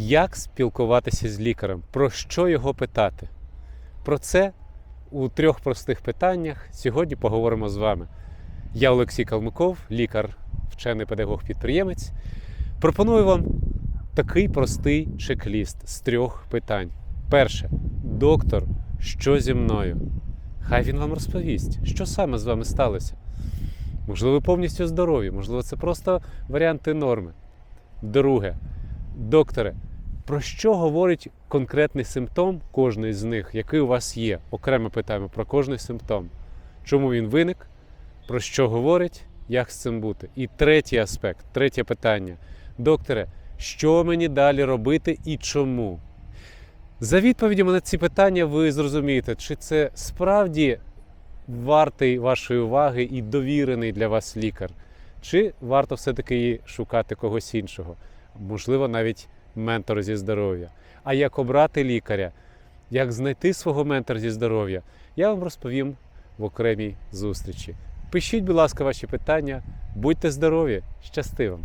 Як спілкуватися з лікарем? Про що його питати? Про це у трьох простих питаннях сьогодні поговоримо з вами. Я Олексій Калмиков, лікар, вчений педагог-підприємець. Пропоную вам такий простий чек-ліст з трьох питань. Перше, доктор, що зі мною? Хай він вам розповість, що саме з вами сталося. Можливо, ви повністю здорові, можливо, це просто варіанти норми. Друге, докторе, про що говорить конкретний симптом кожний з них, який у вас є? Окремо питаємо про кожний симптом. Чому він виник, про що говорить, як з цим бути? І третій аспект, третє питання. Докторе, що мені далі робити і чому? За відповідями на ці питання ви зрозумієте, чи це справді вартий вашої уваги і довірений для вас лікар, чи варто все-таки шукати когось іншого, можливо, навіть ментор зі здоров'я. А як обрати лікаря, як знайти свого ментора зі здоров'я, я вам розповім в окремій зустрічі. Пишіть, будь ласка, ваші питання, будьте здорові, щасти вам!